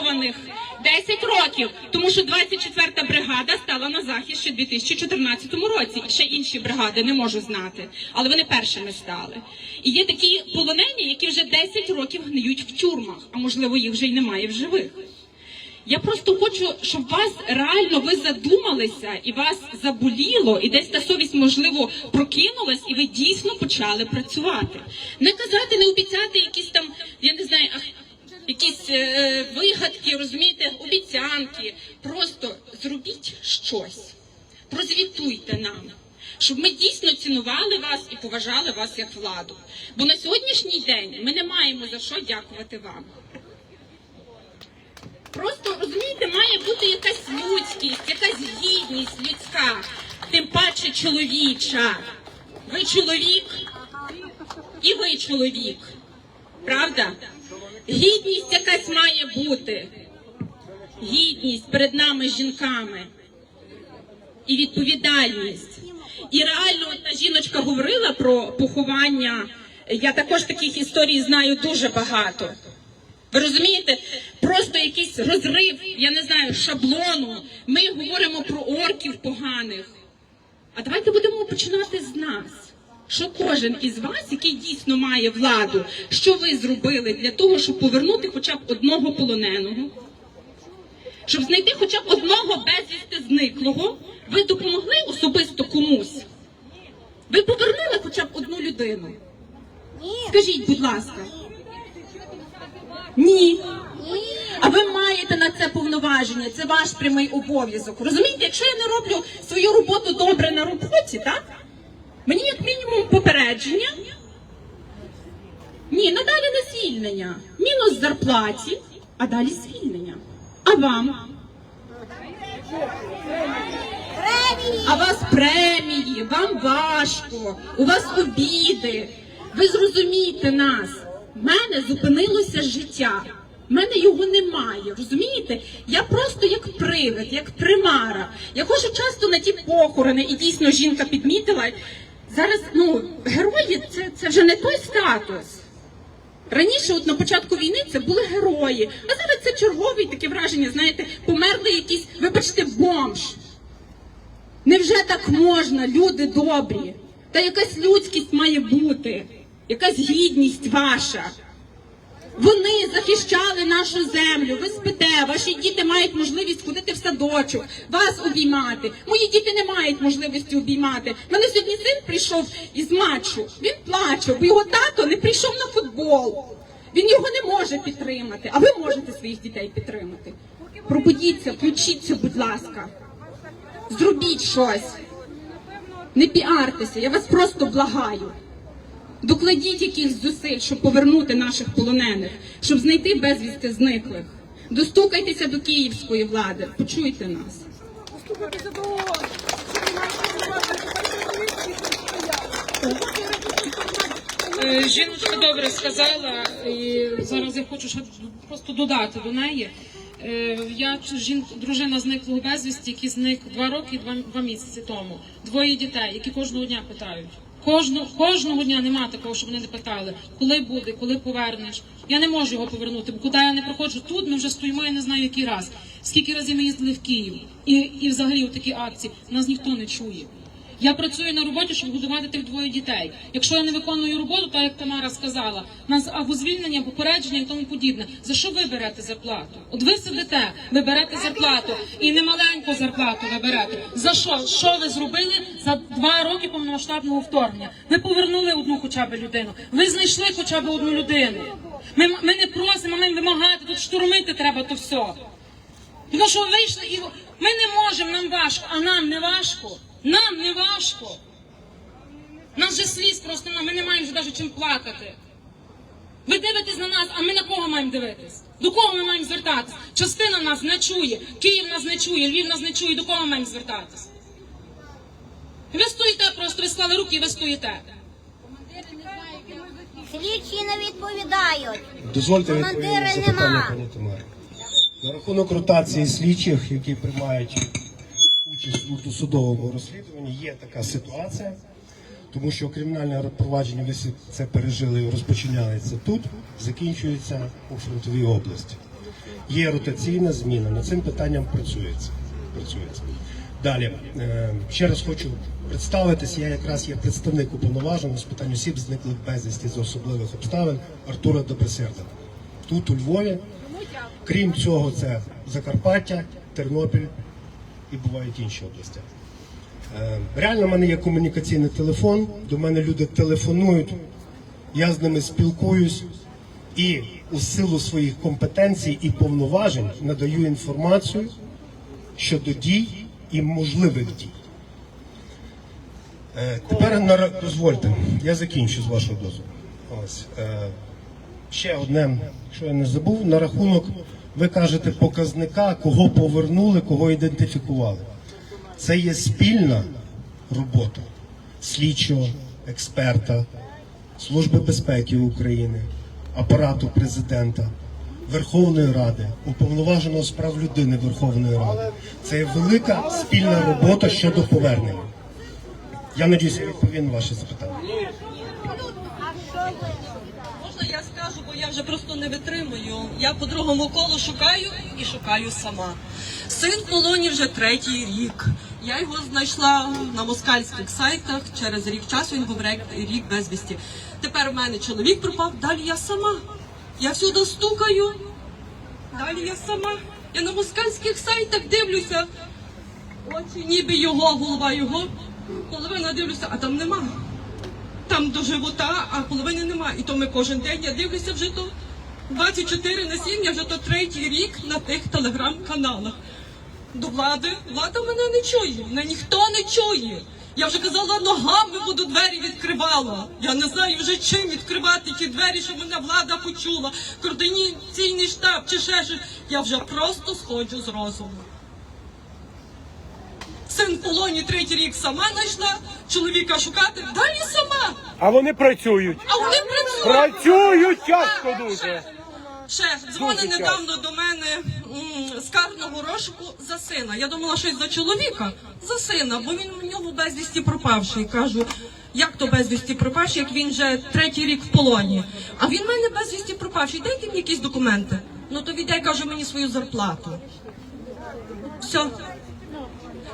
мобільзованих 10 років, тому що 24-та бригада стала на захист ще в 2014 році. Ще інші бригади не можу знати, але вони першими стали. І є такі полонені, які вже 10 років гниють в тюрмах, а можливо їх вже й немає в живих. Я просто хочу, щоб вас реально ви задумалися і вас заболіло, і десь та совість, можливо, прокинулась, і ви дійсно почали працювати. Не казати, не обіцяти якісь там, я не знаю, якісь е, вигадки, розумієте, обіцянки. Просто зробіть щось, прозвітуйте нам. Щоб ми дійсно цінували вас і поважали вас як владу. Бо на сьогоднішній день ми не маємо за що дякувати вам. Просто розумієте, має бути якась людськість, якась гідність людська, тим паче чоловіча. Ви чоловік і ви чоловік. Правда? Гідність якась має бути. Гідність перед нами жінками. І відповідальність. І реально та жіночка говорила про поховання. Я також таких історій знаю дуже багато. Ви розумієте, просто якийсь розрив, я не знаю, шаблону. Ми говоримо про орків поганих. А давайте будемо починати з нас. Що кожен із вас, який дійсно має владу, що ви зробили для того, щоб повернути хоча б одного полоненого, щоб знайти хоча б одного безвісти зниклого, ви допомогли особисто комусь? Ви повернули хоча б одну людину? Скажіть, будь ласка. Ні. А ви маєте на це повноваження, це ваш прямий обов'язок. Розумієте, якщо я не роблю свою роботу добре на роботі, так? Мені як мінімум попередження. Ні, надалі не звільнення. Мінус зарплаті, а далі звільнення. А вам? А вас премії, вам важко, у вас обіди. Ви зрозумієте нас. В мене зупинилося життя. В мене його немає, розумієте? Я просто як привид, як примара. Я ходжу часто на ті похорони, і дійсно жінка підмітила. Зараз, ну, герої це, це вже не той статус. Раніше, от на початку війни, це були герої, а зараз це черговий таке враження, знаєте, померли якісь, вибачте, бомж. Невже так можна, люди добрі? Та якась людськість має бути, якась гідність ваша. Вони захищали нашу землю. Ви спите, ваші діти мають можливість ходити в садочок, вас обіймати. Мої діти не мають можливості обіймати. Мене сьогодні син прийшов із матчу. Він плаче, бо його тато не прийшов на футбол. Він його не може підтримати. А ви можете своїх дітей підтримати. Пробудіться, включіться, будь ласка. Зробіть щось. Не піартеся, я вас просто благаю. Докладіть якихось зусиль, щоб повернути наших полонених, щоб знайти безвісти зниклих. Достукайтеся до київської влади, почуйте нас. Е, Жіночка добре сказала, і зараз я хочу ще просто додати до неї. Е, Я жін, дружина зниклого безвісті, який зник два роки і два, два місяці тому. Двоє дітей, які кожного дня питають. Кожного, кожного дня нема такого, щоб вони не питали, коли буде, коли повернеш. Я не можу його повернути, бо куди я не проходжу тут, ми вже стоїмо, я не знаю який раз. Скільки разів ми їздили в Київ, і, і взагалі у такі акції нас ніхто не чує. Я працюю на роботі, щоб годувати тих двоє дітей. Якщо я не виконую роботу, так як Тамара сказала, нас або звільнення, попередження і тому подібне. За що ви берете зарплату? От ви сидите, ви берете зарплату і не маленьку зарплату ви берете. За що? Що ви зробили за два роки повномасштабного вторгнення? Ви повернули одну хоча б людину. Ви знайшли хоча б одну людину. Ми, ми не просимо, ми вимагати, тут штурмити треба то все. Тому що ви вийшли і ми не можемо, нам важко, а нам не важко. Нам не важко. Нас же сліз просто нема, ми не маємо вже навіть чим плакати. Ви дивитесь на нас, а ми на кого маємо дивитись? До кого ми маємо звертатись? Частина нас не чує, Київ нас не чує, Львів нас не чує, до кого ми маємо звертатись? Ви стоїте просто, ви склали руки і ви стоїте. Слідчі не відповідають. Дозвольте Командира відповідати на запитання, пані. На рахунок ротації слідчих, які приймають участь у досудовому розслідуванні, є така ситуація, тому що кримінальне провадження всі це пережили розпочинається тут, закінчується у фронтовій області. Є ротаційна зміна. Над цим питанням працюється. працюється. Далі е, ще раз хочу представитись. Я якраз є представник уповноваженого з питань осіб, зниклих безвісті з особливих обставин Артура Добросерда. Тут у Львові. Крім цього, це Закарпаття, Тернопіль і бувають інші області. Е, Реально, в мене є комунікаційний телефон, до мене люди телефонують, я з ними спілкуюсь і у силу своїх компетенцій і повноважень надаю інформацію щодо дій і можливих дій. Е, Тепер дозвольте, я закінчу з вашого дозволу. Ось. Ще одне, що я не забув, на рахунок, ви кажете, показника, кого повернули, кого ідентифікували. Це є спільна робота слідчого, експерта, Служби безпеки України, апарату президента, Верховної Ради, уповноваженого з прав людини Верховної Ради. Це є велика спільна робота щодо повернення. Я надіюся, я відповім на ваші запитання. Можна я скажу, бо я вже просто не витримую. Я по другому колу шукаю і шукаю сама. Син в полоні вже третій рік. Я його знайшла на москальських сайтах. Через рік часу він рек- рік безвісті. Тепер в мене чоловік пропав, далі я сама. Я всюди стукаю. Далі я сама. Я на москальських сайтах дивлюся. Очі ніби його, голова його. Половина дивлюся, а там нема. Там до живота, а половини нема. І то ми кожен день я дивлюся вже то 24 на 7, я вже то третій рік на тих телеграм-каналах. До влади, влада мене не чує, мене ніхто не чує. Я вже казала, ногами буду двері відкривала. Я не знаю вже чим відкривати ті двері, щоб мене влада почула. Координаційний штаб чи ще щось. Я вже просто сходжу з розуму. Син в полоні третій рік сама знайшла, чоловіка шукати, далі сама. А вони працюють. А вони працюють. Працюють часто дуже. Дзвонить Дуже недавно до мене з карного розшуку за сина. Я думала, щось за чоловіка, за сина, бо він у нього безвісті пропавший. Кажу, як то безвісті пропавший, як він вже третій рік в полоні. А він в мене безвісті пропавший. Дайте мені якісь документи. Ну то віддай, каже, мені свою зарплату. Все.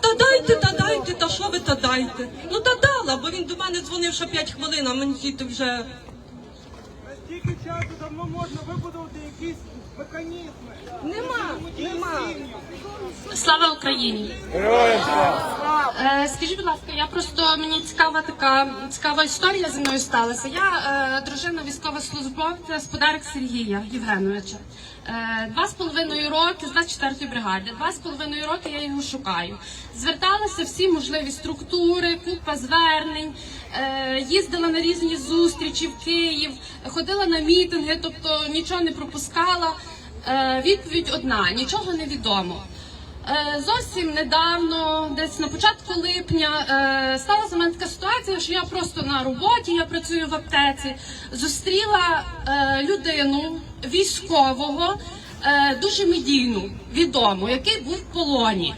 Та дайте, та дайте, та що ви та дайте? Ну та дала, бо він до мене дзвонив ще 5 хвилин, а мені ті вже. Стільки часу давно можна вибудувати якісь механізми. Нема, нема. Слава Україні! Героям слава! Е, скажіть, будь ласка, я просто мені цікава така цікава історія зі мною сталася. Я е, дружина військовослужбовця Сподарик Сергія Євгеновича. Е, Два з половиною роки з 24-ї бригади. Два з половиною роки я його шукаю. Зверталися всі можливі структури, купа звернень, е, їздила на різні зустрічі в Київ, ходила на мітинги, тобто нічого не пропускала. Е, Відповідь одна: нічого не відомо. Е, Зовсім недавно, десь на початку липня, е, сталася в мене така ситуація, що я просто на роботі, я працюю в аптеці, зустріла е, людину військового, дуже медійну, відому, який був в полоні.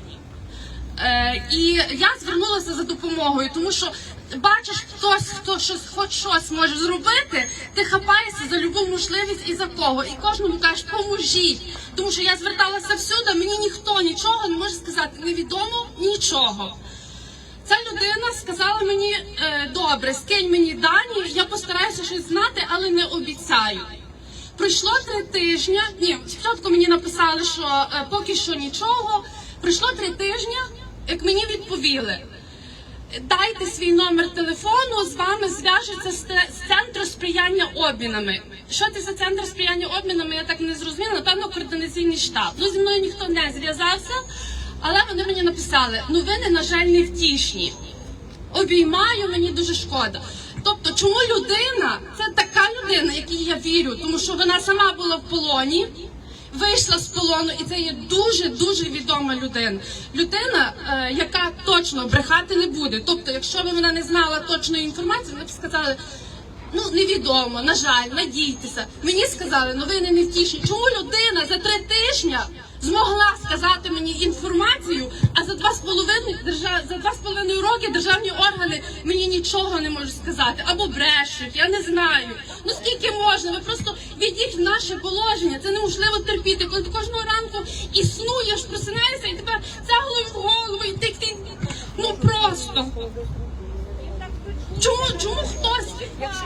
І я звернулася за допомогою, тому що бачиш, хтось, хто щось, хоч щось може зробити, ти хапаєшся за любу можливість і за кого. І кожному кажеш, поможіть. Тому що я зверталася всюди, мені ніхто нічого не може сказати, невідомо нічого. Ця людина сказала мені, е, добре, скинь мені дані, я постараюся щось знати, але не обіцяю. Пройшло три тижні. Ні, спочатку мені написали, що е, поки що нічого. Пройшло три тижні, як мені відповіли. Дайте свій номер телефону, з вами зв'яжеться з, з центру сприяння обмінами. Що це за центр сприяння обмінами? Я так не зрозуміла. Напевно, координаційний штаб. Ну зі мною ніхто не зв'язався, але вони мені написали: ну ви не на жаль не втішні обіймаю, мені дуже шкода. Тобто, чому людина, це така людина, якій я вірю, тому що вона сама була в полоні, вийшла з полону, і це є дуже дуже відома людина. Людина, е, яка точно брехати не буде. Тобто, якщо б вона не знала точної інформації, вона б сказали. Ну, невідомо, на жаль, надійтеся. Мені сказали, новини не втішні. Чому людина за три тижні змогла сказати мені інформацію, а за два з половиною за два з половиною роки державні органи мені нічого не можуть сказати або брешуть. Я не знаю. Ну скільки можна? Ви просто відіть в наше положення. Це неможливо терпіти. Коли ти кожного ранку існуєш, просинаєшся і тебе цеглою в голову і ти, ти ну просто. Чому, чому хтось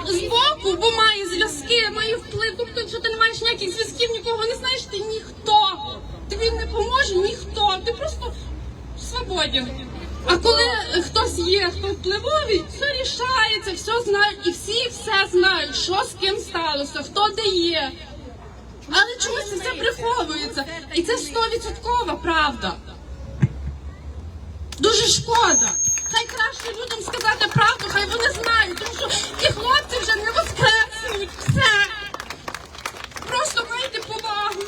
з боку, бо має зв'язки, має вплив, тобто, якщо ти не маєш ніяких зв'язків, нікого не знаєш, ти ніхто. Тобі не поможе ніхто. Ти просто свободен. А коли хтось є, хто впливовий, все рішається, все знають, і всі все знають, що з ким сталося, хто де є. Але чомусь це все приховується. І це стовідсоткова правда. Дуже шкода. Хай краще людям сказати правду, хай вони знають, тому що ті хлопці вже не воскреснуть. Все. Просто майте повагу.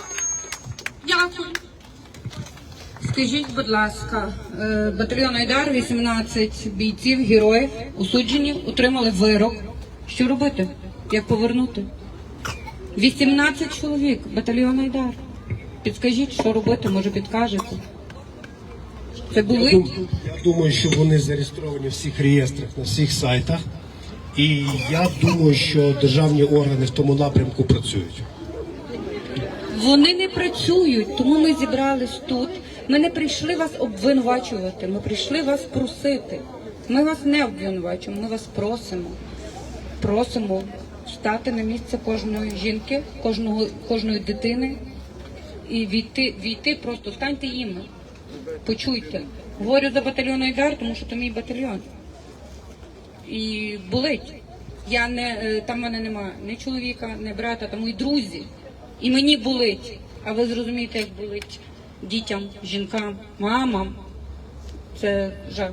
Дякую. Скажіть, будь ласка, е, батальйон Айдар, 18 бійців, героїв, осуджені, отримали вирок. Що робити? Як повернути? 18 чоловік, батальйон Айдар. Підскажіть, що робити, може підкажете. Це були? Я думаю, що вони зареєстровані в всіх реєстрах на всіх сайтах. І я думаю, що державні органи в тому напрямку працюють. Вони не працюють, тому ми зібрались тут. Ми не прийшли вас обвинувачувати, ми прийшли вас просити. Ми вас не обвинувачуємо, ми вас просимо. Просимо стати на місце кожної жінки, кожного, кожної дитини і війти, війти просто станьте їм. Почуйте. Говорю за батальйон Айдар, тому що то мій батальйон. І болить. Я не е, там в мене немає ні чоловіка, ні брата, там мої друзі. І мені болить. А ви зрозумієте, як болить дітям, жінкам, мамам. Це жах.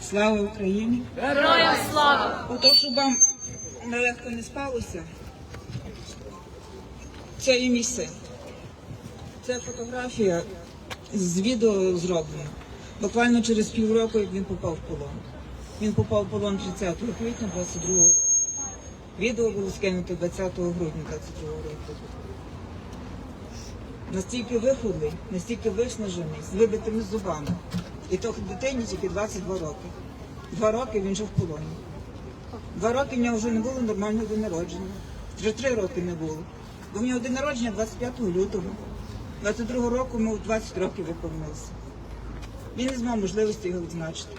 Слава Україні! Героям слава! Ото, щоб вам нелегко не спалося, це і мій син. Це фотографія з відео зроблена. Буквально через півроку, він попав в полон. Він попав в полон 30 квітня 22 року. Відео було скинуто 20 грудня 22 року. Настільки виходний, настільки виснажений, з вибитими зубами. І то дитині тільки 22 роки. Два роки він жив в полоні. Два роки в нього вже не було нормального день народження. Вже три роки не було. Бо в нього день народження 25 лютого. 22 року йому 20 років виповнилося. Він не змав можливості його відзначити.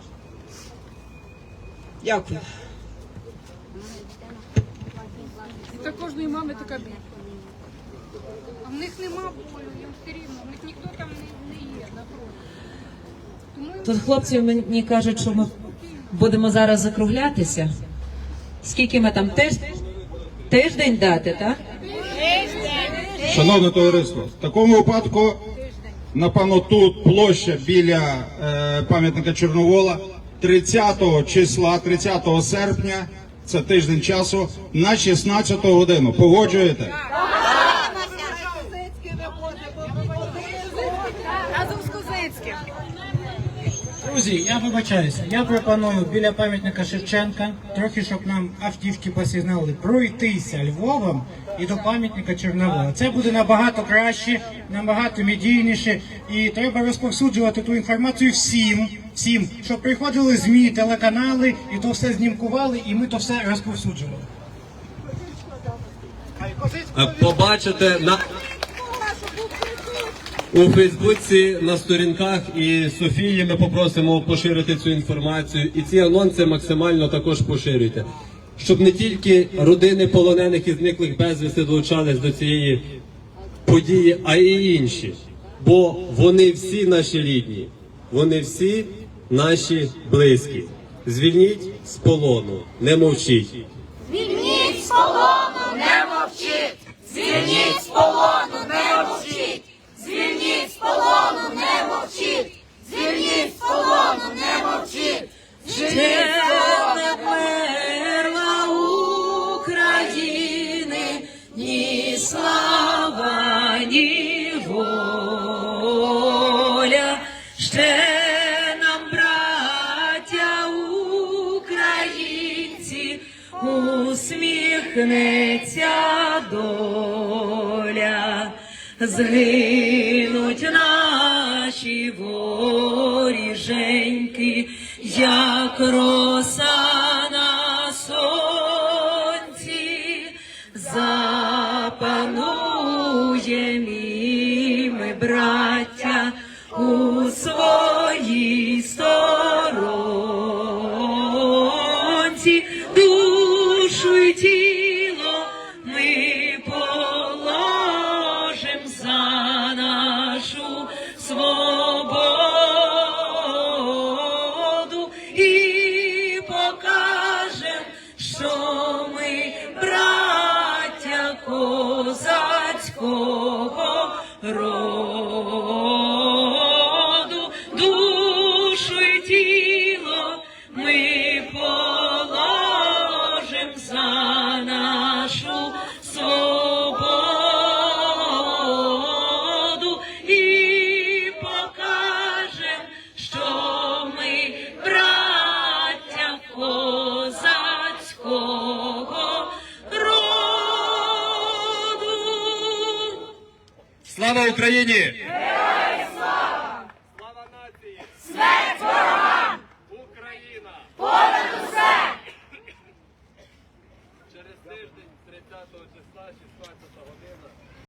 Дякую. Та кожної мами така біль. А в них нема болю, їм все рівно, в них ніхто там не, не є на фронті. Тому Тут хлопці мені кажуть, що ми будемо зараз закруглятися. Скільки ми там теж тиждень дати, так? Шановне товариство, в такому випадку, напевно, тут площа біля е, пам'ятника Чорновола 30 числа, 30 серпня, це тиждень часу, на 16 годину. Погоджуєте? Друзі, я вибачаюся. Я пропоную біля пам'ятника Шевченка, трохи щоб нам автівки посигнали, пройтися Львовом і до пам'ятника Чорновола. Це буде набагато краще, набагато медійніше. І треба розповсюджувати ту інформацію всім, всім, щоб приходили ЗМІ, телеканали і то все знімкували, і ми то все розповсюджували. побачите на у Фейсбуці на сторінках і Софії ми попросимо поширити цю інформацію. І ці анонси максимально також поширюйте, щоб не тільки родини полонених і зниклих безвісти долучались до цієї події, а й інші. Бо вони всі наші рідні, вони всі наші близькі. Звільніть з полону, не мовчіть. Згинуть наші воріженьки, як роса Слава Україні!